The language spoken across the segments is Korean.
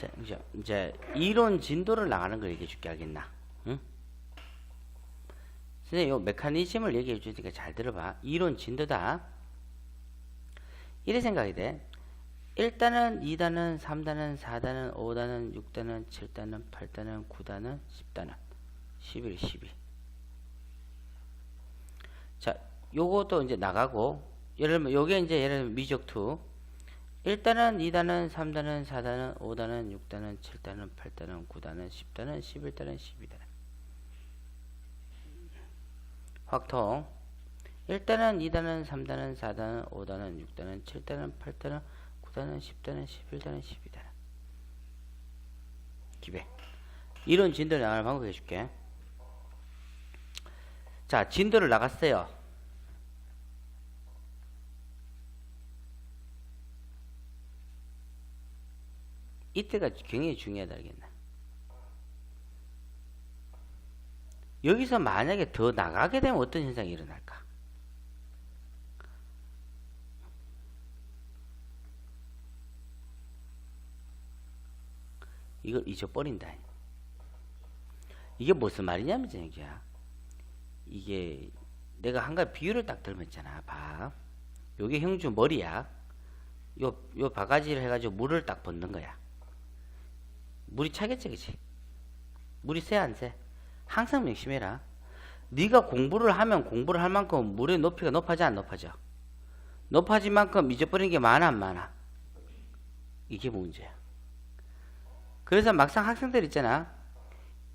자, 이제, 이제 이론 진도를 나가는 걸 얘기해 줄게 알겠나? 응? 선생님 요 메커니즘을 얘기해 주니까 잘 들어봐. 이론 진도다. 이래 생각이 돼. 1단은, 2단은, 3단은, 4단은, 5단은, 6단은, 7단은, 8단은, 9단은, 10단은, 11, 12. 자, 요것도 이제 나가고, 예를 들면, 요게 이제 예를 들면 미적투. 1단은, 2단은, 3단은, 4단은, 5단은, 6단은, 7단은, 8단은, 9단은, 10단은, 11단은, 12단은. 확통. 1단은, 2단은, 3단은, 4단은, 5단은, 6단은, 7단은, 8단은, 9단은, 10단은, 11단은, 12단은. 기백. 이런 진도를 나가는 방법 해줄게. 자, 진도를 나갔어요. 이때가 굉장히 중요하다 알겠나? 여기서 만약에 더 나가게 되면 어떤 현상이 일어날까? 이걸 잊어버린다. 이게 무슨 말이냐면 얘기야. 이게 내가 한 가지 비유를 딱 들었잖아. 봐. 요게 형주 머리야. 요, 요 바가지를 해가지고 물을 딱 붓는 거야. 물이 차겠지, 그치? 물이 새, 안 새? 항상 명심해라. 네가 공부를 하면 공부를 할 만큼 물의 높이가 높아져, 안 높아져? 높아진 만큼 잊어버리는 게 많아, 안 많아? 이게 문제야. 그래서 막상 학생들 있잖아.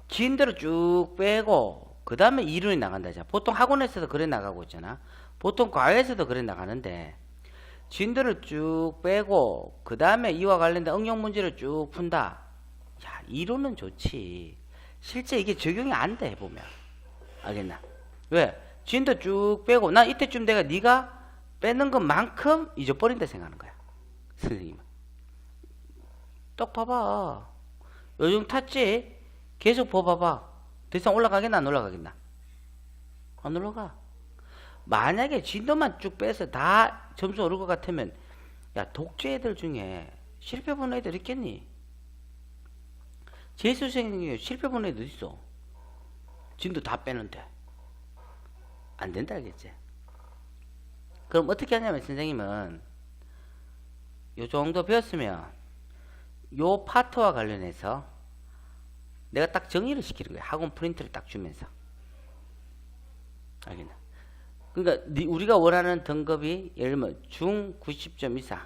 진대로 쭉 빼고, 그 다음에 이론이 나간다잖아. 보통 학원에서도 그래 나가고 있잖아. 보통 과외에서도 그래 나가는데, 진도를 쭉 빼고, 그 다음에 이와 관련된 응용 문제를 쭉 푼다. 야, 이론은 좋지. 실제 이게 적용이 안 돼, 해보면. 알겠나? 왜? 진도 쭉 빼고, 나 이때쯤 내가 네가 빼는 것만큼 잊어버린다 생각하는 거야. 선생님은. 똑 봐봐. 요즘 탔지? 계속 봐봐봐. 더 이상 올라가겠나, 안 올라가겠나? 안 올라가. 만약에 진도만 쭉 빼서 다 점수 오를 것 같으면, 야, 독재 애들 중에 실패 보는 애들 있겠니? 재수생 중에 실패 보는 애들 있어. 진도 다 빼는데. 안 된다, 알겠지? 그럼 어떻게 하냐면, 선생님은, 요 정도 배웠으면, 요 파트와 관련해서 내가 딱 정리를 시키는 거야. 학원 프린트를 딱 주면서. 알겠나? 그러니까 네- 우리가 원하는 등급이 예를 들면 중 90점 이상,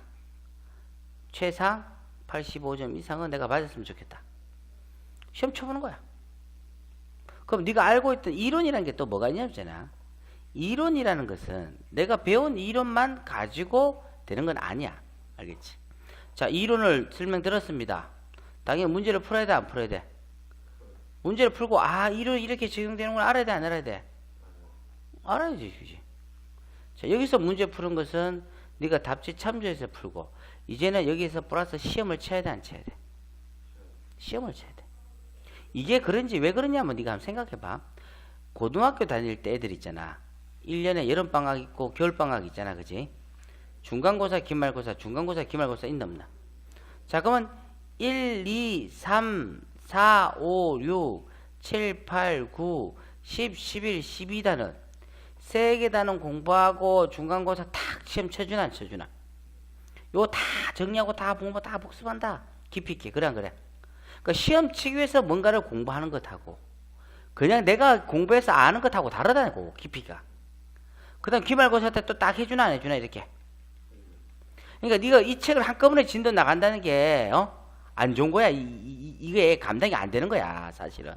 최상 85점 이상은 내가 맞았으면 좋겠다. 시험 쳐보는 거야. 그럼 네가 알고 있던 이론이라는 게 또 뭐가 있냐잖아. 이론이라는 것은 내가 배운 이론만 가지고 되는 건 아니야. 알겠지? 자, 이론을 설명 들었습니다. 당연히 문제를 풀어야 돼, 안 풀어야 돼? 문제를 풀고, 아, 이론이 이렇게 적용되는 걸 알아야 돼, 안 알아야 돼? 알아야지, 그지? 자, 여기서 문제 푸는 것은 네가 답지 참조해서 풀고, 이제는 여기서 플러스 시험을 쳐야 돼, 안 쳐야 돼? 시험을 쳐야 돼. 이게 그런지 왜 그러냐면 네가 한번 생각해봐. 고등학교 다닐 때 애들 있잖아. 1년에 여름방학 있고 겨울방학 있잖아, 그지? 중간고사, 기말고사, 중간고사, 기말고사 있나 없나? 자, 그러면 1, 2, 3, 4, 5, 6, 7, 8, 9, 10, 11, 12단은 세 개 단은 공부하고 중간고사 탁 시험 쳐주나 안 쳐주나? 요거 다 정리하고 다 공부 다 복습한다. 깊이 있게. 그래 안 그래? 그러니까 시험 치기 위해서 뭔가를 공부하는 것하고 그냥 내가 공부해서 아는 것하고 다르다고 깊이가. 그 다음 기말고사 때 또 딱 해주나 안 해주나 이렇게. 그러니까 네가 이 책을 한꺼번에 진도 나간다는 게 어? 안 좋은 거야. 이, 이, 이게 감당이 안 되는 거야, 사실은.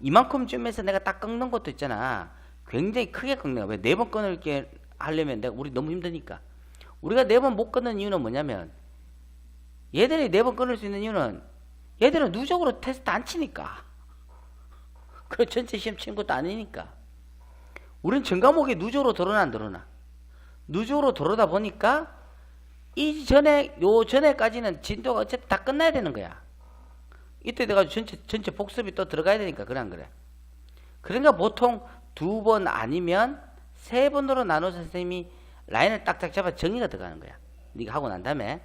이만큼쯤에서 내가 딱 꺾는 것도 있잖아. 굉장히 크게 꺾는 거야. 왜네번 끊을 게 하려면 내가 우리 너무 힘드니까. 우리가 네 번 못 끊는 이유는 뭐냐면 얘들이 네 번 끊을 수 있는 이유는 얘들은 누적으로 테스트 안 치니까. 그 전체 시험 치는 것도 아니니까. 우린 전 과목이 누적으로 들어나 안 들어나? 누적으로 들어다 보니까 이 전에 요 전에까지는 진도가 어쨌든 다 끝나야 되는 거야. 이때 내가 전체 전체 복습이 또 들어가야 되니까 그래 안 그래? 그러니까 보통 두 번 아니면 세 번으로 나눠서 선생님이 라인을 딱딱 잡아 정리가 들어가는 거야. 네가 하고 난 다음에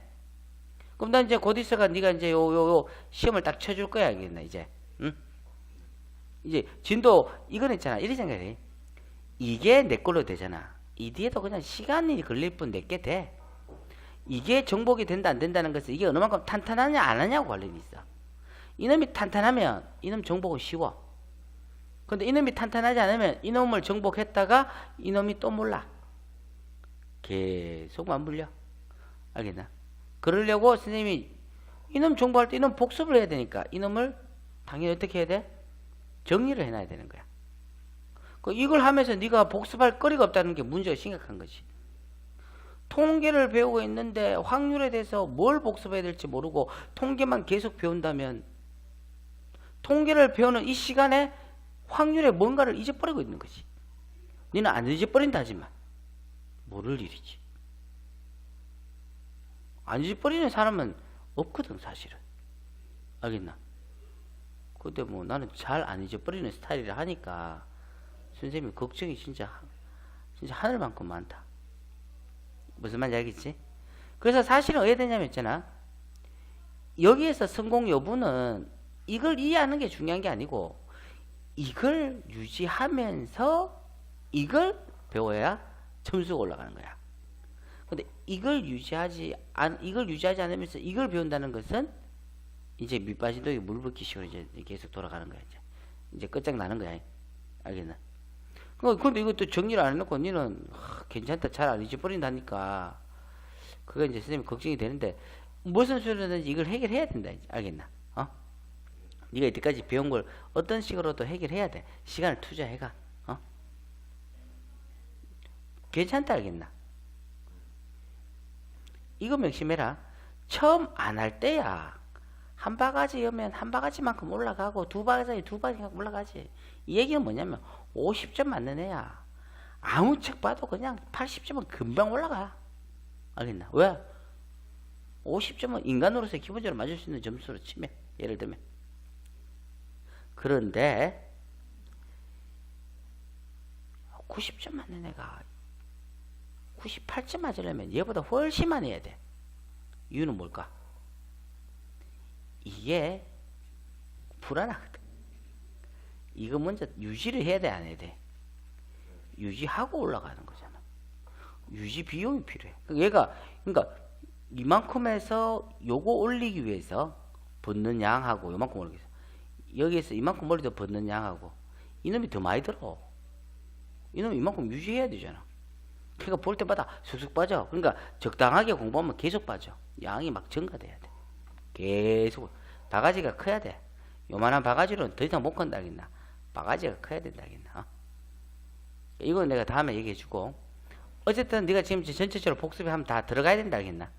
그럼 난 이제 곧 있어가 네가 이제 요 요 요 시험을 딱 쳐줄 거야 알겠나 이제. 응? 이제 진도 이건 있잖아. 이래 생각해. 이게 내 걸로 되잖아. 이 뒤에도 그냥 시간이 걸릴 뿐 내게 돼. 이게 정복이 된다 안 된다는 것은 이게 어느 만큼 탄탄하냐 안 하냐고 관련이 있어. 이놈이 탄탄하면 이놈 정복은 쉬워. 근데 이놈이 탄탄하지 않으면 이놈을 정복했다가 이놈이 또 몰라. 계속 맞물려. 알겠나 그러려고 선생님이 이놈 정보할 때 이놈 복습을 해야 되니까 이놈을 당연히 어떻게 해야 돼? 정리를 해놔야 되는 거야. 그 이걸 하면서 네가 복습할 거리가 없다는 게 문제가 심각한 거지. 통계를 배우고 있는데 확률에 대해서 뭘 복습해야 될지 모르고 통계만 계속 배운다면 통계를 배우는 이 시간에 확률에 뭔가를 잊어버리고 있는 거지. 너는 안 잊어버린다 하지만 모를 일이지. 안 잊어버리는 사람은 없거든 사실은 알겠나? 근데 뭐 나는 잘 안 잊어버리는 스타일이라 하니까 선생님이 걱정이 진짜 진짜 하늘만큼 많다 무슨 말인지 알겠지? 그래서 사실은 어떻게 되냐면 있잖아 여기에서 성공 여부는 이걸 이해하는 게 중요한 게 아니고 이걸 유지하면서 이걸 배워야 점수가 올라가는 거야 근데 이걸 유지하지 안 이걸 유지하지 않으면서 이걸 배운다는 것은 이제 밑빠진도에 물 붓기 식으로 이제 계속 돌아가는 거야 이제 이제 끝장 나는 거야 알겠나? 그 근데 이것도 정리를 안 해놓고 니는 하, 괜찮다 잘 안 잊어버린다니까 그거 이제 선생님 걱정이 되는데 무슨 수련든지 이걸 해결해야 된다 알겠나? 어? 네가 이때까지 배운 걸 어떤 식으로도 해결해야 돼 시간을 투자해가 어? 괜찮다 알겠나? 이거 명심해라. 처음 안 할 때야. 한 바가지면 한 바가지만큼 올라가고 두 바가지 두 바가지만큼 올라가지. 이 얘기는 뭐냐면 50점 맞는 애야. 아무 책 봐도 그냥 80점은 금방 올라가. 알겠나? 왜? 50점은 인간으로서 기본적으로 맞을 수 있는 점수로 치면 예를 들면 그런데 90점 맞는 애가 98점 맞으려면 얘보다 훨씬 많이 해야 돼. 이유는 뭘까? 이게 불안하거든. 이거 먼저 유지를 해야 돼, 안 해야 돼? 유지하고 올라가는 거잖아. 유지 비용이 필요해. 그러니까 얘가, 그러니까 이만큼에서 요거 올리기 위해서 벗는 양하고 요만큼 올리기 위해서 여기에서 이만큼 머리도 벗는 양하고 이놈이 더 많이 들어. 이놈이 이만큼 유지해야 되잖아. 그러니까 볼 때마다 쑥쑥 빠져. 그러니까 적당하게 공부하면 계속 빠져. 양이 막 증가돼야 돼. 계속 바가지가 커야 돼. 요만한 바가지로는 더 이상 못 건다겠나. 바가지가 커야 된다겠나. 어? 이건 내가 다음에 얘기해 주고 어쨌든 네가 지금 전체적으로 복습에 하면 다 들어가야 된다겠나.